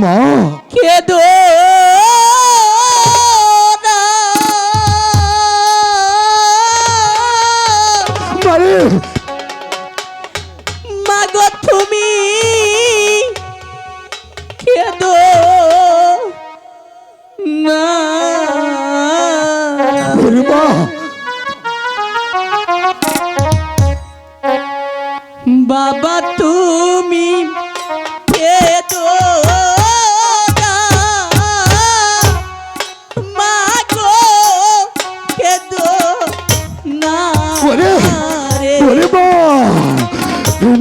মা। কেদো মাগো তুমি কেদো না। বাবা তুমি কেদো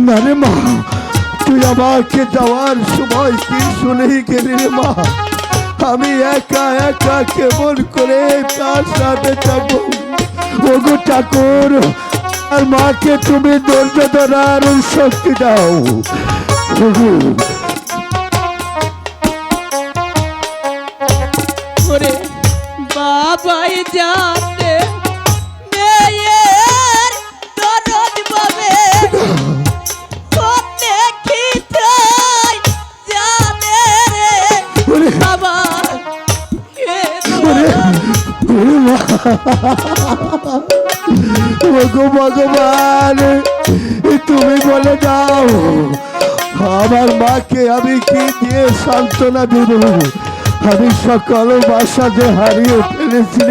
না রে মা, তুই আমাকে যাওয়ার সময় কি শুনেই গেলি রে মা? আমি একা একা কেমন করে তার সাথে থাকব। ওগো ঠাকুর, আর মাকে তুমি ধৈর্য ধরার শক্তি দাও। বাবাই জানে ভগবান, তুমি বলে দাও, আমার মাকে আমি কি দিয়ে সান্ত্বনা দেব? আমি সকাল বাসাতে হারিয়ে ফেলেছি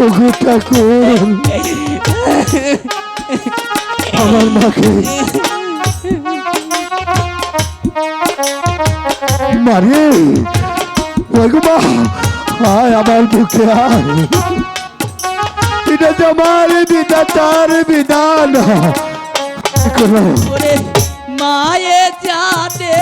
ওগো ঠাকুর আমার মাকে মারে ওগো মা আয় আমার বুকে এটা যে আমার বিধান তার করো ওরে মায়ে জানে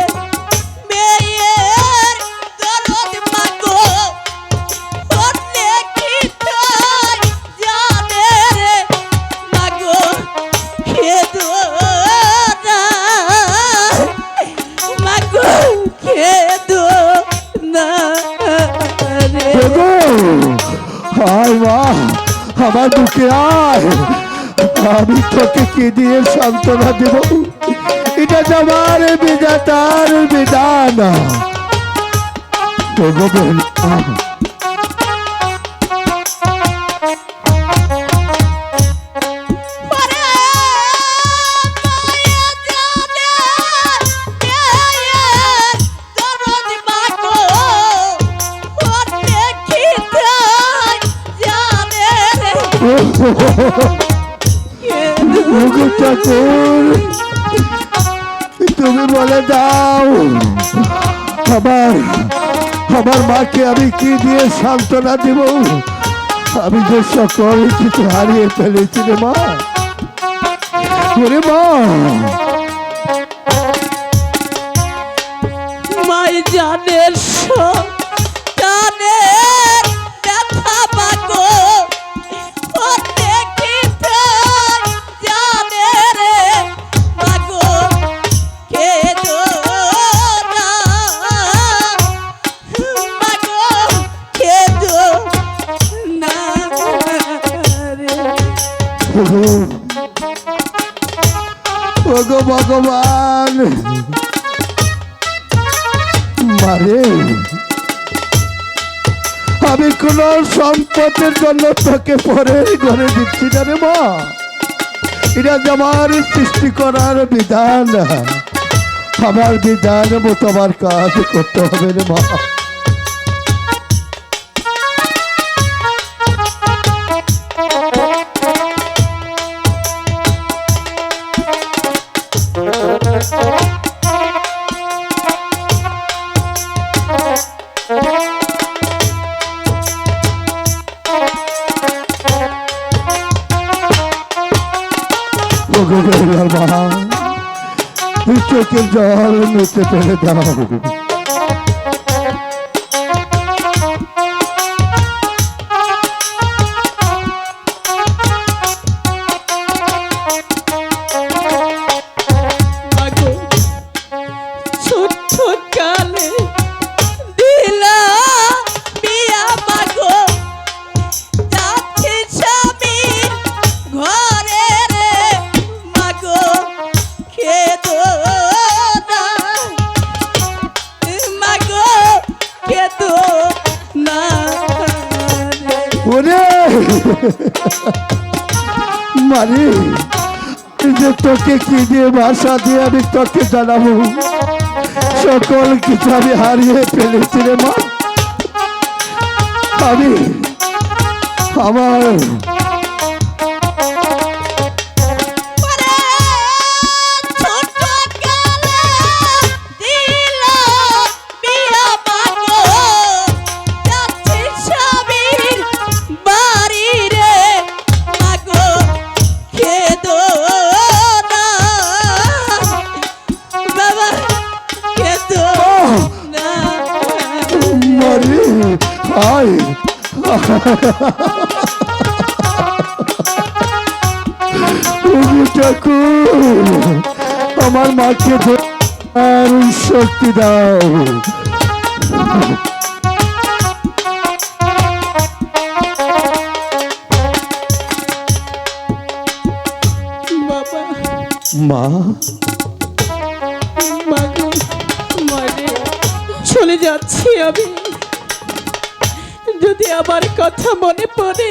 আমার বুকে আয়। আমি তোকে কি দিয়ে সান্ত্বনা দেব? এটা আমার বিধাতার বিধান। ওগো তুমি বলে দাও। আমার আমার মাকে আমি কি দিয়ে সান্ত্বনা দেব? আমি যে সকল কিছু হারিয়ে ফেলেছি রে মা। ওরে মা। মাই জানের সন্তানের ব্যথা মাগো আমি কোন সম্পদের জন্য তোকে পরে ঘরে দিচ্ছি না রে মা। এটা আমার সৃষ্টি করার বিধান। আমার বিধান মতো আমার কাজ করতে হবে রে মা। বেলার মা চোখের জল মেতে ফেলে দাও মারে যে তোকে কি দিয়ে ভাষা দিয়ে আমি তোকে জানাব? সকল কিছু আমি হারিয়ে ফেলেছি রে মা। আমি, আমার আমার মাকে আর শক্তি দাও। মা। চলে যাচ্ছি আমি। যদি আমার কথা মনে পড়ে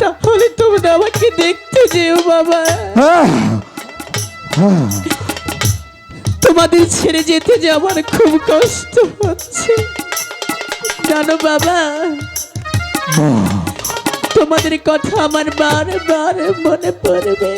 তাহলে তোমরা আমাকে দেখতে যেও বাবা। হ্যাঁ। তোমাদের ছেড়ে যেতে যে আমার খুব কষ্ট হচ্ছে। জানো বাবা তোমাদের কথা আমার বারবার মনে পড়বে।